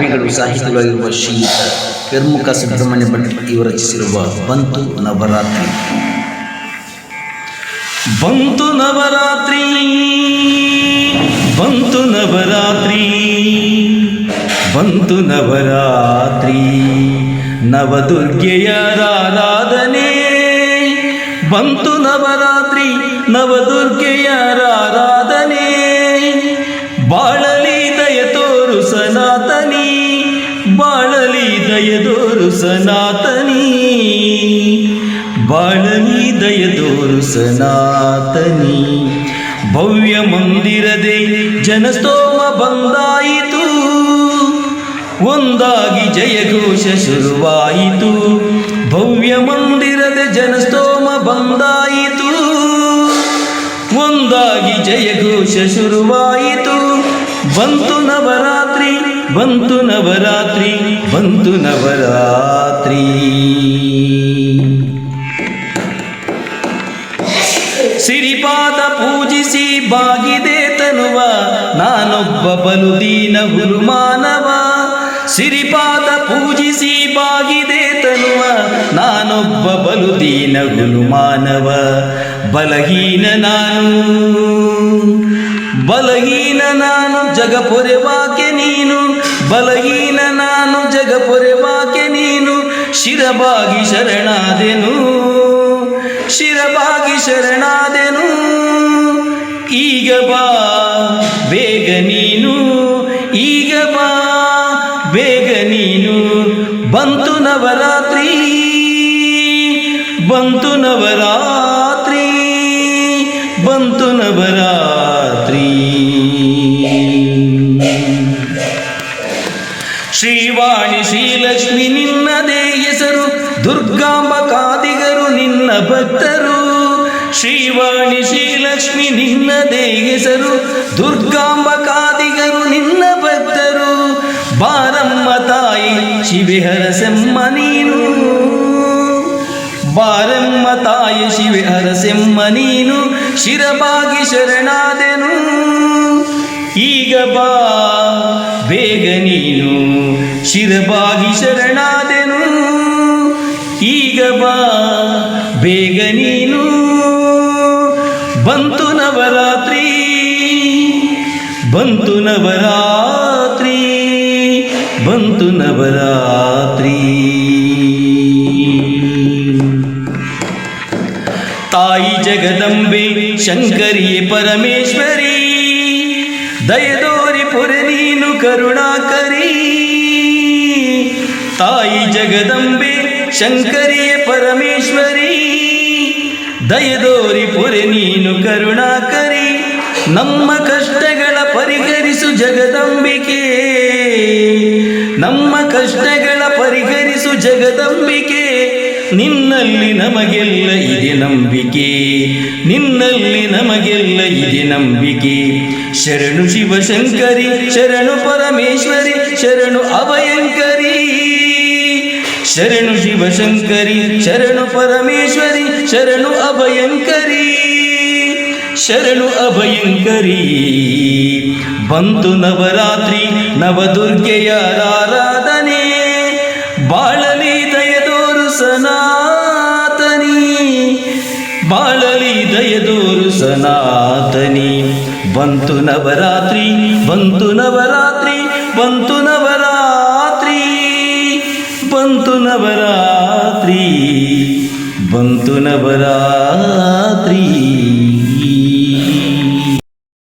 ಕವಿಗಳು ಸಾಹಿತಿಗಳಾಗಿರುವ ಶ್ರೀ ಕೆರ್ಮುಖ ಸುಬ್ರಹ್ಮಣ್ಯ ಭಟ್ ರಚಿಸಿರುವ ಬಂತು ನವರಾತ್ರಿ. ಬಂತು ನವರಾತ್ರಿ ಬಂತು ನವರಾತ್ರಿ ಬಂತು ನವರಾತ್ರಿ ನವದುರ್ಗೆಯರಾರಾಧನೆ ಬಂತು ನವರಾತ್ರಿ ನವದುರ್ಗೆಯರಾರಾಧನೆ ಬಾಳಲಿ ಬಾಳಲಿ ದಯ ತೋರು ಸನಾತನಿ. ಬಾಳನಿ ದಯದೋರು ಸನಾತನಿ. ಭವ್ಯ ಮಂದಿರದೆ ಜನಸ್ತೋಮ ಬಂದಾಯಿತು. ಒಂದಾಗಿ ಜಯಘೋಷ ಶುರುವಾಯಿತು. ಭವ್ಯ ಮಂದಿರದ ಜನಸ್ತೋಮ ಬಂದಾಯಿತು. ಒಂದಾಗಿ ಜಯಘೋಷ ಶುರುವಾಯಿತು. ಬಂತು ನವರಾತ್ರಿ ಬಂತು ನವರಾತ್ರಿ ಬಂತು ನವರಾತ್ರಿ. ಸಿರಿಪಾದ ಪೂಜಿಸಿ ಬಾಗಿದೆ ತನುವ, ನಾನೊಬ್ಬ ಬಲು ದೀನ ಹುರುಮಾನವ ಸಿರಿಪಾದ ಪೂಜಿಸಿ ಬಾಗಿದೆ ತನುವ, ನಾನೊಬ್ಬ ಬಲು ದೀನ ಹುರುಮಾನವ ಬಲಹೀನ ನಾನು. ಬಲಹೀನ ನಾನು ಜಗ ಪೊರೆವಾಕೆ ನೀನು, ಬಲಹೀನ ನಾನು ಜಗ ಪೊರೆವಾಕೆ ನೀನು, ಶಿರಬಾಗಿ ಶರಣಾದೆನು ಶಿರಬಾಗಿ ಶರಣಾದೆನು. ಈಗ ಬಾ, ಬೇಗ ನೀನು, ಈಗ ಬಾ, ಬೇಗ ನೀನು. ಬಂತು ನವರಾತ್ರಿ ಬಂತು ನವರಾತ್ರಿ ಶ್ರೀಲಕ್ಷ್ಮಿ ನಿನ್ನದೇ ಹೆಸರು ದುರ್ಗಾಂಬ ಕಾದಿಗರು ನಿನ್ನ ಭಕ್ತರು. ಶ್ರೀವಾಣಿ ಶ್ರೀಲಕ್ಷ್ಮಿ ನಿನ್ನದೇ ಹೆಸರು ದುರ್ಗಾಂಬ ಕಾದಿಗರು ನಿನ್ನ ಭಕ್ತರು. ಬಾರಮ್ಮ ತಾಯಿ ಶಿವಿಹರ ಸೆಮ್ಮ ನೀನು. ಬಾರಮ್ಮ ತಾಯಿ ಶಿವಿಹರ ಸೆಮ್ಮ ನೀನು. ಶಿರಬಾಗಿ ಶರಣಾದೆನು. ಈಗ ಬಾ, ಬೇಗ ನೀನು ಶಿರಬಾಗಿ ಶರಣಾದೆನು. ಈಗ ಬಾ, ಬೇಗ ನೀನು. ಬಂತು ನವರಾತ್ರಿ ಬಂತು ನವರಾತ್ರಿ ಬಂತು ನವರಾತ್ರಿ. ತಾಯಿ ಜಗದಂಬೆ, ಶಂಕರಿಯೇ ಪರಮೇಶ್ವರಿ, ದಯದೋರಿ ಪುರ ನೀನು ಕರುಣಾಕರಿ. ತಾಯಿ ಜಗದಂಬೆ ಶಂಕರಿಯೇ ಪರಮೇಶ್ವರಿ. ದಯದೋರಿ ಪುರಿ ನೀನು ಕರುಣಾಕರಿ, ನಮ್ಮ ಕಷ್ಟಗಳ ಪರಿಹರಿಸು ಜಗದಂಬಿಕೆ. ನಮ್ಮ ಕಷ್ಟಗಳ ಪರಿಹರಿಸು ಜಗದಂಬಿಕೆ, ನಿನ್ನಲ್ಲಿ ನಮಗೆಲ್ಲ ಇದೆ ನಂಬಿಕೆ, ನಿನ್ನಲ್ಲಿ ನಮಗೆಲ್ಲ ಇದೆ ನಂಬಿಕೆ. ಶರಣು ಶಿವಶಂಕರಿ, ಶರಣು ಪರಮೇಶ್ವರಿ, ಶರಣು ಅಭಯಂಕರಿ. ಶರಣು ಶಿವಶಂಕರಿ, ಶರಣು ಪರಮೇಶ್ವರಿ, ಶರಣು ಅಭಯಂಕರಿ ಶರಣು ಅಭಯಂಕರಿ. ಬಂತು ನವರಾತ್ರಿ ನವದುರ್ಗೆಯ ಆರಾಧನೆ, ಬಾಳಲಿ ದಯದೋರು ಸನಾತನಿ, ಬಾಳಲಿ ದಯದೋರು ಸನಾತನಿ. ಬಂತು ನವರಾತ್ರಿ ಬಂತು ನವರಾತ್ರಿ ಬಂತು ನವರಾತ್ರಿ ಬಂತು ನವರಾತ್ರಿ ಬಂತು ನವರಾತ್ರಿ.